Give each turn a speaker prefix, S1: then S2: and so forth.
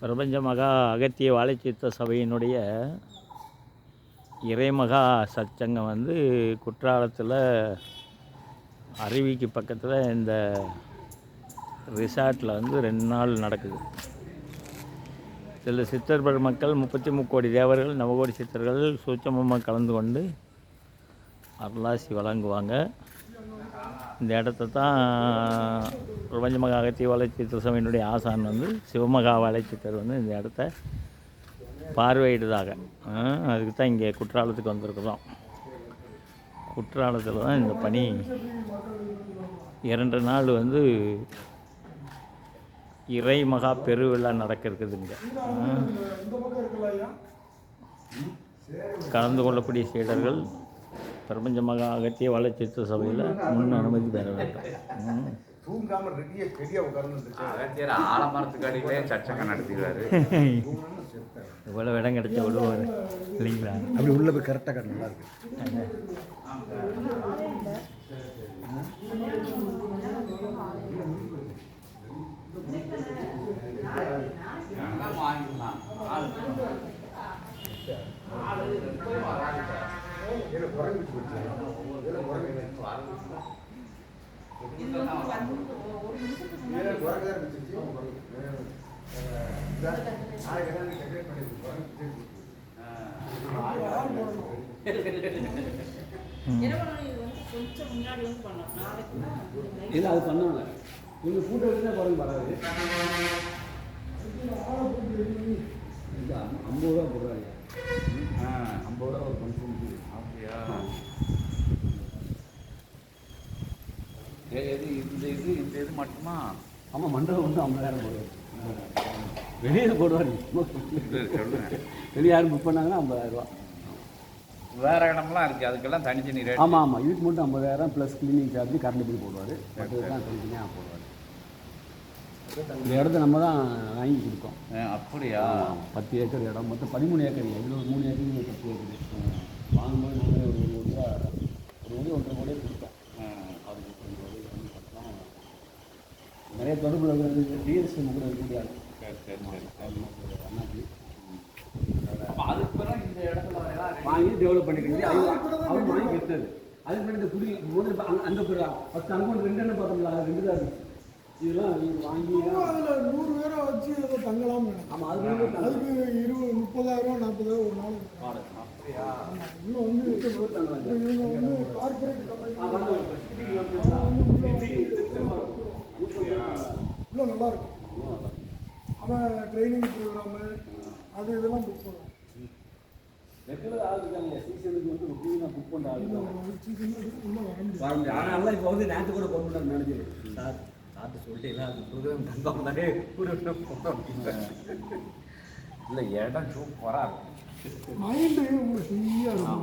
S1: பிரபஞ்ச மகா அகத்திய வாழைச்சித்த சபையினுடைய இறைமகா சச்சங்கம் வந்து குற்றாலத்தில் அருவிக்கு பக்கத்தில் இந்த ரிசார்ட்டில் வந்து ரெண்டு நாள் நடக்குது. சில சித்தர் பெருமக்கள் முப்பத்தி முக்கோடி தேவர்கள் நவகோடி சித்தர்கள் சூட்சமமாக கலந்து கொண்டு அருளாசி வழங்குவாங்க. இந்த இடத்த தான் பிரபஞ்ச மகா அகத்திய வளர்ச்சி சபையினுடைய ஆசான் வந்து சிவமகா வளர்ச்சித்தர் வந்து இந்த இடத்த பார்வையிடுதாக அதுக்கு தான் இங்கே குற்றாலத்துக்கு வந்திருக்கிறோம். குற்றாலத்தில் தான் இந்த பணி. இரண்டு நாள் வந்து இறை மகா பெருவிழா நடக்க இங்கே. கலந்து கொள்ளக்கூடிய சீடர்கள் பிரபஞ்ச மகா அகத்திய வளர்ச்சி சபையில் முன் அனுமதி பெற வேண்டும். ம்.
S2: தூங்காம ரெடியா ரெடியா உட்கார்ந்து
S3: அகத்தியர் ஆலமரத்துக்கு அடியிலே சச்சங்கம் நடத்திடுவாரு.
S1: இவ்வளோ இடம் கிடைச்ச விடுவார். இல்லைங்களா?
S2: அப்படி உள்ள போய் கரெக்டாக கட்ட நல்லா இருக்கு.
S4: என்ன பண்ணணும் இது வந்து கொஞ்சம் முன்னாடி வந்து பண்ணலாம் நாளைக்கு தான்
S5: இல்லை அது பண்ணுவாங்க. நீங்கள் ஃபோட்டோ எடுத்தா பாருங்க வராது. ஐம்பது ரூபா போடுறாங்க ஐம்பது ரூபா ஒரு ஃபங்க்ஷன்
S3: அப்படியா ஏ, எது இந்த இது இந்த இது மட்டுமா?
S5: ஆமாம் மண்டபம் வந்து ஐம்பதாயிரம் போடுவார். வெளியே போடுவார். வெளியே யாரும் புக் பண்ணாங்கன்னா ஐம்பதாயிரம் ரூபா.
S3: வேற இடம்லாம் இருக்கு. அதுக்கெல்லாம் தனித்தனி ரேட்
S5: ஆமாம் ஆமாம் இதுக்கு மட்டும் ஐம்பதாயிரம் plus cleaning charge current bill போடுவார். மற்றதுதான் தனித்தனியாக போடுவார். இந்த இடத்த நம்ம தான் வாங்கி கொடுத்தோம்.
S3: அப்படியா?
S5: பத்து ஏக்கர் இடம். மொத்தம் பதிமூணு ஏக்கர். இதில் ஒரு மூணு ஏக்கர் இங்க பத்து ஏக்கர் வாங்கும்போது நாங்களே ஒரு ஒரு ரூபா ஒரு கோடி ஒன்றரை கோடியே கொடுத்தோம் அதுக்கு கொஞ்சம் உதவி பண்ணி பார்த்தோம் நிறைய தொடர்புல வந்து டிஎஸ்எம் கூட இருக்கக்கூடிய ஆள்.
S3: பிறகு
S5: வாங்கி டெவலப் பண்ணிக்கிறது அவர் வாங்கி கட்டினது அதுக்கு பிறகு இந்த குடி அங்க- அங்க போய் ஃபஸ்ட் அங்கே ஒன்று ரெண்டு என்ன பார்த்தோம்ல அது ரெண்டு தான் இதெல்லாம் வாங்கி
S6: அதில் நூறு பேரை வச்சு அதை தங்கலாம்
S5: ஆமாம் அது வந்து
S6: அதுக்கு இருபது முப்பதாயிரம் நாற்பதாயிரம் ஒரு நாள்
S3: அப்படியா?
S6: இன்னும் வந்து இவங்க வந்து கார்பரேட் கம்பெனி. உள்ள நல்லா இருக்கும் அவன் ட்ரைனிங் ப்ரோக்ராமு அது இதெல்லாம் புக் பண்ணுவான்
S5: ரெகுலர் ஆள் இருக்காங்க. சீசனுக்கு வந்து ரொட்டீனாக புக் பண்ணுற ஆள்
S6: வர
S5: முடியும் ஆனால் இப்போ வந்து நேற்று கூட ஃபோன் பண்ணார் மேனேஜர் சார் சார்ட்டு சொல்லிட்டு அது ப்ரோக்ராம் கன்ஃபார்ம் தானே
S3: இல்லை இடம் சூப்பரா இருக்கும்
S6: மைண்டு உங்களுக்கு ஃப்ரீயாக இருக்கும்.